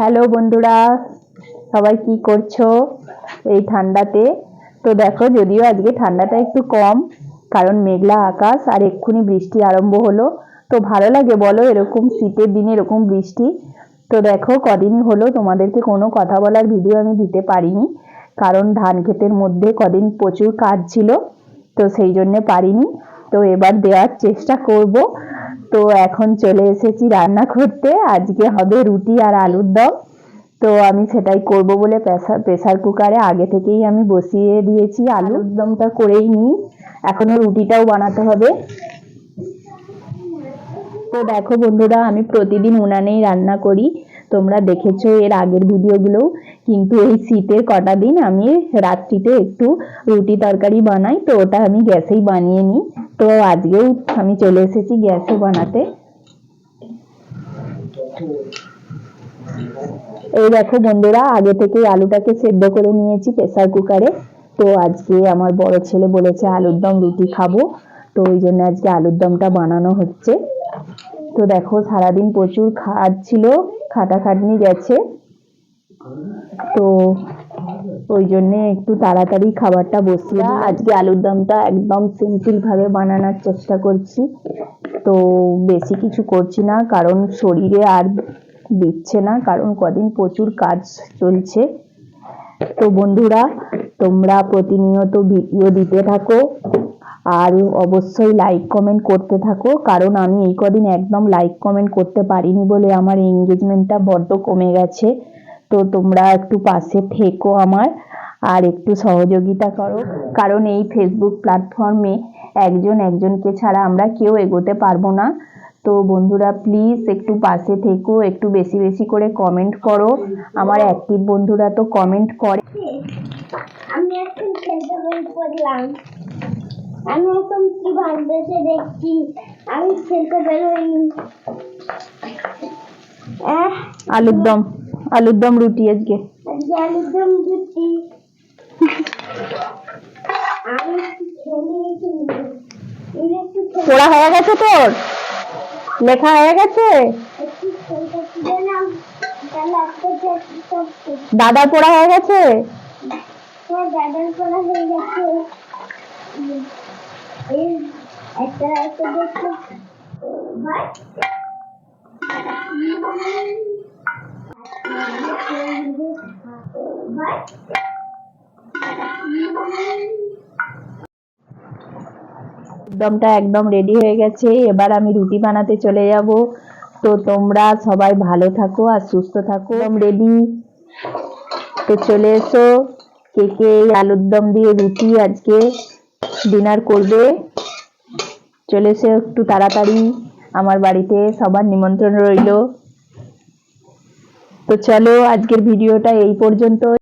Hello বন্ধুরা, সবাই কি করছ এই ঠান্ডাতে? তো দেখো, যদিও আজকে ঠান্ডাটা একটু কম, কারণ মেঘলা আকাশ আর এক্ষুনি বৃষ্টি আরম্ভ হলো। তো ভালো লাগে বলো, এরকম শীতের দিনে এরকম বৃষ্টি। তো দেখো কদিনই হলো তোমাদেরকে কোনো কথা বলার ভিডিও আমি দিতে পারিনি, কারণ ধান ক্ষেতের মধ্যে কদিন প্রচুর কাজ ছিল, তো সেই জন্যে পারিনি। তো এবার দেওয়ার চেষ্টা করব। তো এখন চলে এসেছি রান্না করতে। আজকে হবে রুটি আর আলুর দম। তো আমি সেটাই করব বলে প্রেসার প্রেসার কুকারে আগে থেকেই আমি বসিয়ে দিয়েছি আলুর দমটা করেই নিই। এখনও রুটিটাও বানাতে হবে। তো দেখো বন্ধুরা, আমি প্রতিদিন উনানেই রান্না করি। তোমরা দেখেছ এর আগের ভিডিওগুলোও। কিন্তু এই শীতের কটা দিন আমি রাত্রিতে একটু রুটি তরকারি বানাই, তো ওটা আমি গ্যাসেই বানিয়ে নিই। তো আজকেও আমি চলে এসেছি গ্যাসে বানাতে। এই দেখো বন্ধুরা, আগে থেকেই আলুটাকে সেদ্ধ করে নিয়েছি প্রেসার কুকারে। তো আজকে আমার বড় ছেলে বলেছে, আলুর দম রুটি খাব। তো ওই জন্য আজকে আলুর দমটা বানানো হচ্ছে। তো দেখো, সারাদিন প্রচুর খাট ছিল, খাটাখাটনি গেছে। তো ওই জন্যে একটু তাড়াতাড়ি খাবারটা বসিয়ে। আজকে আলুর দমটা একদম সিম্পল ভাবে বানানোর চেষ্টা করছি। তো বেশি কিছু করছি না, কারণ শরীরে আর দিচ্ছে না, কারণ কদিন প্রচুর কাজ চলছে। তো বন্ধুরা, তোমরা প্রতিনিয়ত ভিডিও দিতে থাকো। আর অবশ্যই লাইক কমেন্ট করতে থাকো, কারণ আমি এই কদিন একদম লাইক কমেন্ট করতে পারিনি বলে আমার এঙ্গেজমেন্টটা বড্ড কমে গেছে। তো তোমরা একটু পাশে থেকো আমার, আর একটু সহযোগিতা করো। কারণ এই ফেসবুক প্ল্যাটফর্মে একজন একজনকে ছাড়া আমরা কেউ এগোতে পারব না। তো বন্ধুরা প্লিজ একটু পাশে থেকো, একটু বেশি বেশি করে কমেন্ট করো। আমার অ্যাক্টিভ বন্ধুরা তো কমেন্ট করে। আমি এখন আমি এখন কি ভাবতেছে দেখছি। আমি খেলতে বেরোইনি আলুর দম আলুর দম রুটি আজকে। আজকে আলুর দম খেল- পড়া হয়ে গেছে তোর? লেখা হয়ে গেছে? দাদা পড়া হয়ে গেছে? হ্যাঁ দাদার পড়া হয়ে গেছে। দমটা একদম রেডি হয়ে গেছে। এবার আমি রুটি বানাতে চলে যাব। তো তোমরা সবাই ভালো থাকো আর সুস্থ থাকো। একদম রেডি তো চলে এসো। কে কে আলুর দম দিয়ে রুটি আজকে ডিনার করবে। চলে এসে একটু তাড়াতাড়ি আমার বাড়িতে সবার নিমন্ত্রণ রইল। তো চলো আজকের ভিডিওটা এই পর্যন্ত